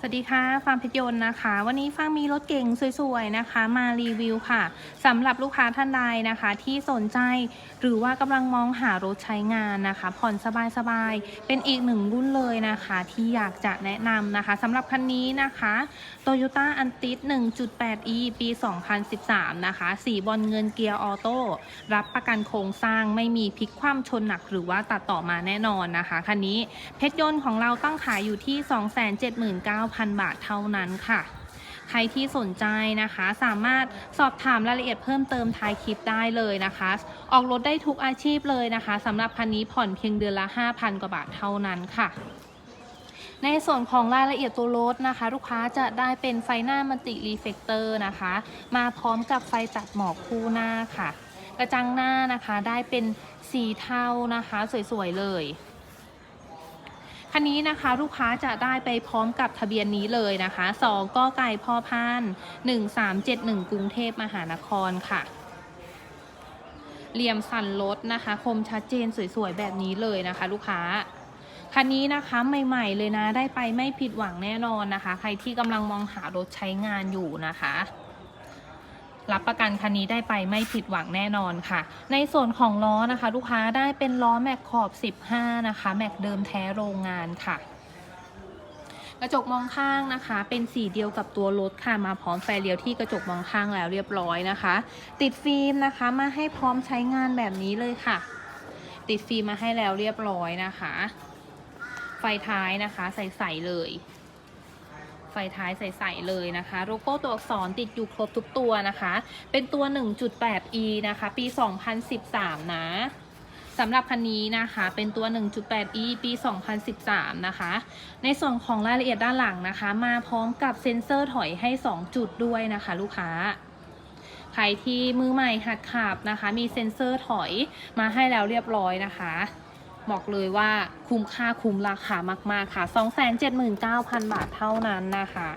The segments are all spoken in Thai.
สวัสดีค่ะฟาร์มเพชรยนต์นะคะ วันนี้ฟางมีรถเก่งสวยๆนะคะ มารีวิวค่ะสำหรับลูกค้าท่านใดนะคะ ที่สนใจหรือว่ากำลังมองหารถใช้งานนะคะ ผ่อนสบายๆเป็นอีกหนึ่งรุ่นเลยนะคะ ที่อยากจะแนะนำนะคะสำหรับคันนี้นะคะ Toyota a n t i s 1.8e ปี 2013 นะคะ สีบอลเงินเกียร์ออโต้รับประกันโครงสร้างไม่มีพลิกคว่ำชนหนัก หรือว่าตัดต่อมาแน่นอนนะคะคันนี้เพชรยนต์ของเราตั้งขายอยู่ที่ 279,000บาทเท่านั้นค่ะ ใครที่สนใจนะคะ สามารถสอบถามรายละเอียดเพิ่มเติมท้ายคลิปได้เลยนะคะ ออกรถได้ทุกอาชีพเลยนะคะสำหรับคันนี้ผ่อนเพียงเดือนละ 5,000 กว่าบาทเท่านั้นค่ะในส่วนของรายละเอียดตัวรถนะคะ ลูกค้าจะได้เป็นไฟหน้ามัลติรีเฟกเตอร์นะคะ มาพร้อมกับไฟตัดหมอกคู่หน้าค่ะ กระจังหน้านะคะได้เป็นสีเทานะคะ สวยๆเลย คันนี้นะคะลูกค้าจะได้ไปพร้อมกับทะเบียนนี้เลยนะคะ2ก็ไก่พ่อพาน1371กรุงเทพมหานครค่ะเหลี่ยมสันรถนะคะ คมชัดเจนสวยๆแบบนี้เลยนะคะ ลูกค้าคันนี้นะคะใหม่ๆเลยนะได้ไปไม่ผิดหวังแน่นอนนะคะ ใครที่กำลังมองหารถใช้งานอยู่นะคะ รับประกันคันนี้ได้ไปไม่ผิดหวังแน่นอนค่ะ ในส่วนของล้อนะคะ ลูกค้าได้เป็นล้อแม็กขอบ 15 นะคะ แม็กเดิมแท้โรงงานค่ะกระจกมองข้างนะคะ เป็นสีเดียวกับตัวรถค่ะมาพร้อมไฟเลี้ยวที่กระจกมองข้างแล้วเรียบร้อยนะคะ ติดฟิล์มนะคะมาให้พร้อมใช้งานแบบนี้เลยค่ะ ติดฟิล์มมาให้แล้วเรียบร้อยนะคะ ไฟท้ายนะคะ ใส่ๆเลย ฟท้ายใสๆเลยนะคะ โลโก้ตัวอักษรติดอยู่ครบทุกตัวนะคะ เป็นตัว 1.8e นะคะ ปี 2013 นะสำหรับคันนี้นะคะเป็นตัว 1.8e ปี 2013 นะคะ ในส่วนของรายละเอียดด้านหลังนะคะ มาพร้อมกับเซ็นเซอร์ถอยให้ 2 จุดด้วยนะคะ ลูกค้า ใครที่มือใหม่หัดขับนะคะ มีเซ็นเซอร์ถอยมาให้แล้วเรียบร้อยนะคะ บอกเลยว่าคุ้มค่าคุ้มราคามาก ๆ ค่ะ 279,000 บาทเท่านั้นนะคะ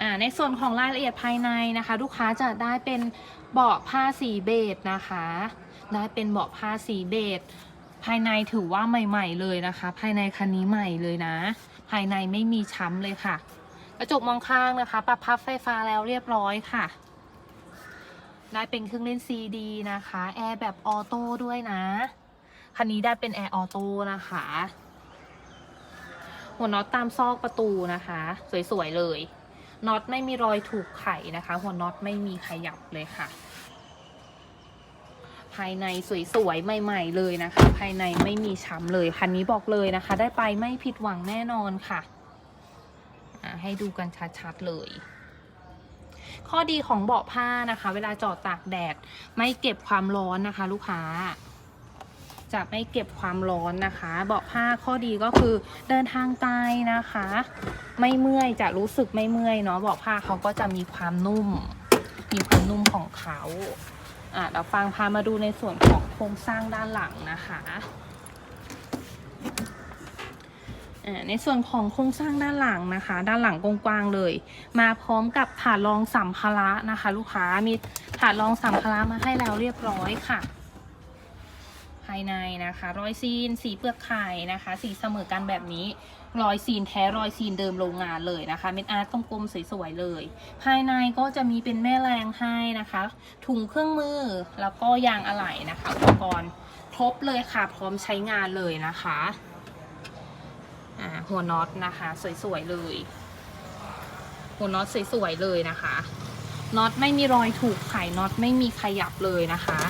อ่าในส่วนของรายละเอียดภายในนะคะ ลูกค้าจะได้เป็นเบาะผ้าสีเบจนะคะ ได้เป็นเบาะผ้าสีเบจภายในถือว่าใหม่ ๆ เลยนะคะ ภายในคันนี้ใหม่เลยนะ ภายในไม่มีช้ำเลยค่ะ กระจกมองข้างนะคะ ปรับพับไฟฟ้าแล้วเรียบร้อยค่ะ ได้เป็นเครื่องเล่นซีดีนะคะแอร์แบบออโต้ด้วยนะคันนี้ได้เป็นแอร์ออโต้นะคะหัวน็อตตามซอกประตูนะคะ สวยๆเลยน็อตไม่มีรอยถูกไขนะคะ หัวน็อตไม่มีขยับเลยค่ะ ภายในสวยๆใหม่ ๆ เลยนะคะ ภายในไม่มีช้ำเลยคันนี้บอกเลยนะคะ ได้ไปไม่ผิดหวังแน่นอนค่ะอะให้ดูกันชัดๆเลย ข้อดีของเบาะผ้านะคะ เวลาจอดตากแดดไม่เก็บความร้อนนะคะ ลูกค้าจะไม่เก็บความร้อนนะคะ เบาะผ้าข้อดีก็คือเดินทางไกลนะคะ ไม่เมื่อยจะรู้สึกไม่เมื่อยเนาะเบาะผ้าเขาก็จะมีความนุ่ม มีความนุ่มของเขาอะเราฟังพามาดูในส่วนของโครงสร้างด้านหลังนะคะ ในส่วนของโครงสร้างด้านหลังนะคะ ด้านหลังกว้างๆเลย มาพร้อมกับถาดรองสัมภาระนะคะ ลูกค้ามีถาดรองสัมภาระมาให้แล้วเรียบร้อยค่ะ ภายในนะคะรอยซีน สีเปลือกไข่นะคะ สีเสมอกันแบบนี้รอยซีนแท้รอยซีนเดิมโรงงานเลยนะคะเม็ดอาร์ตกลมๆสวยๆเลย ภายในก็จะมีเป็นแม่แรงให้นะคะ ถุงเครื่องมือแล้วก็ยางอะไหล่นะคะอุปกรณ์ครบเลยค่ะพร้อมใช้งานเลยนะคะ หัวน็อตนะคะ สวยๆเลย หัวน็อตสวยๆเลยนะคะน็อตไม่มีรอยถูกไขน็อตไม่มีขยับเลยนะคะ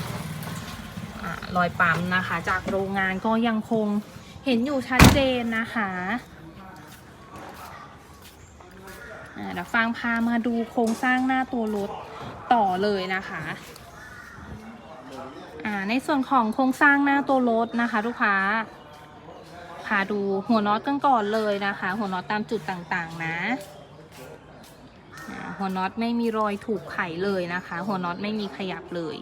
อรอยปั๊มนะคะ จากโรงงานก็ยังคงเห็นอยู่ชัดเจนนะคะเดี๋ยวฟังพามาดูโครงสร้างหน้าตัวรถต่อเลยนะคะในส่วนของโครงสร้างหน้าตัวรถนะคะ ลูกค้า พาดูหัวน็อตกันก่อนเลยนะคะ หัวน็อตตามจุดต่างๆนะหัวน็อตไม่มีรอยถูกไขเลยนะคะ หัวน็อตไม่มีขยับเลย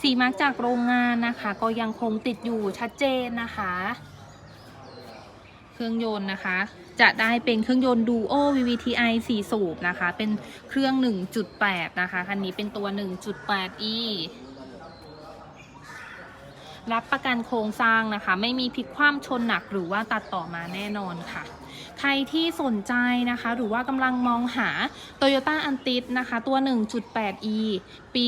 สีมาร์กจากโรงงานนะคะ ก็ยังคงติดอยู่ชัดเจนนะคะ เครื่องยนต์นะคะ จะได้เป็นเครื่องยนต์ Duo VVTi 4 สูบนะคะ เป็นเครื่อง 1.8 นะคะ คันนี้เป็นตัว 1.8e รับประกันโครงสร้างนะคะ ไม่มีพลิกคว่ำชนหนักหรือว่าตัดต่อมาแน่นอนค่ะ ใครที่สนใจนะคะ หรือว่ากำลังมองหา Toyota a n t i s นะคะ ตัว 1.8e ปี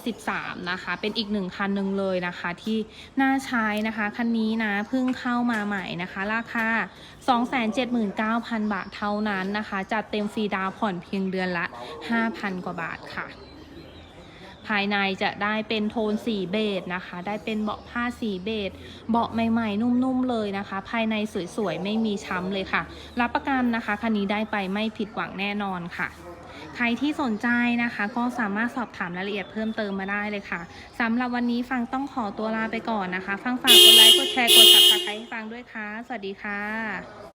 2013 นะคะ เป็นอีกหนึ่งคันหนึ่งเลยนะคะ ที่น่าใช้นะคะคันนี้นะเพิ่งเข้ามาใหม่นะคะ ราคา 279,000 บาทเท่านั้นนะคะจัดเต็มฟรีดาวผ่อนเพียงเดือนละ 5,000 กว่าบาทค่ะ ภายในจะได้เป็นโทนสีเบจนะคะ ได้เป็นเบาะผ้าสีเบจเบาะใหม่ๆ นุ่มๆเลยนะคะ ภายในสวยๆ ไม่มีช้ำเลยค่ะ รับประกันนะคะคันนี้ได้ไปไม่ผิดหวังแน่นอนค่ะใครที่สนใจนะคะก็สามารถสอบถามรายละเอียดเพิ่มเติมมาได้เลยค่ะสำหรับวันนี้ฟังต้องขอตัวลาไปก่อนนะคะ ฟังฝากกดไลค์กดแชร์กด subscribe ให้ฟังด้วยค่ะ สวัสดีค่ะ